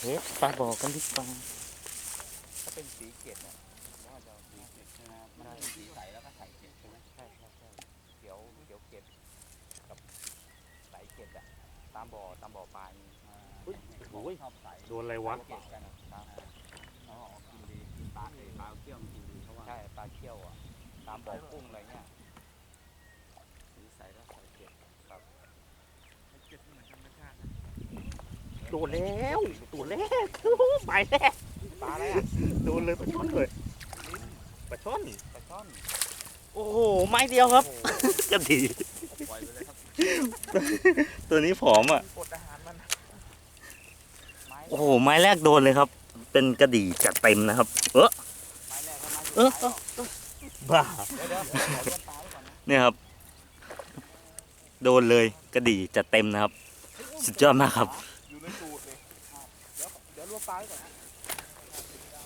เฮ้ปลาบอกกันดีกว่าถ้าเป็นสีเกล็ดเนี่ยว่าจะเอาสีเกล็ดใช่ไหมครับมันเป็นสีใสแล้วก็ใสเกล็ดใช่ไหมใช่ใช่ใช่เขียวเขียวเกล็ดกับใสเกล็ดอะตามบ่อตามบ่อปลานี่อ่าโอ้ยชอบใสโดนอะไรวะเกล็ดกันอะครับอ๋อกินดีกินปลาเลยปลาเขี้ยวมันกินดีเพราะว่าใช่ปลาเขี้ยวอะตามบ่อกุ้งอะไรเงี้ยสีใสแล้วใสเกล็ดครับ โดนแล้วตัวแรกหมายแรกปลาอะไรอะโดนเลยปลาช่อนเลยปลาช่อนปลาช่อนโอ้โหไม้เดียวครับกระดีปล่อยไปเลยครับตัวนี้ผอมอะกดอาหารมันไม้โอ้โหไม้แรกโดนเลยครับ เป็นกระดีจัดเต็มนะครับ เออไม้แรกก็ไม้เออเออบ้าเดี๋ยวเดี๋ยวขอเลื่อนปลาไว้ก่อนนะเนี่ยครับ โดนเลยกระดีจัดเต็มนะครับ สุดยอดมากครับ อยู่ใน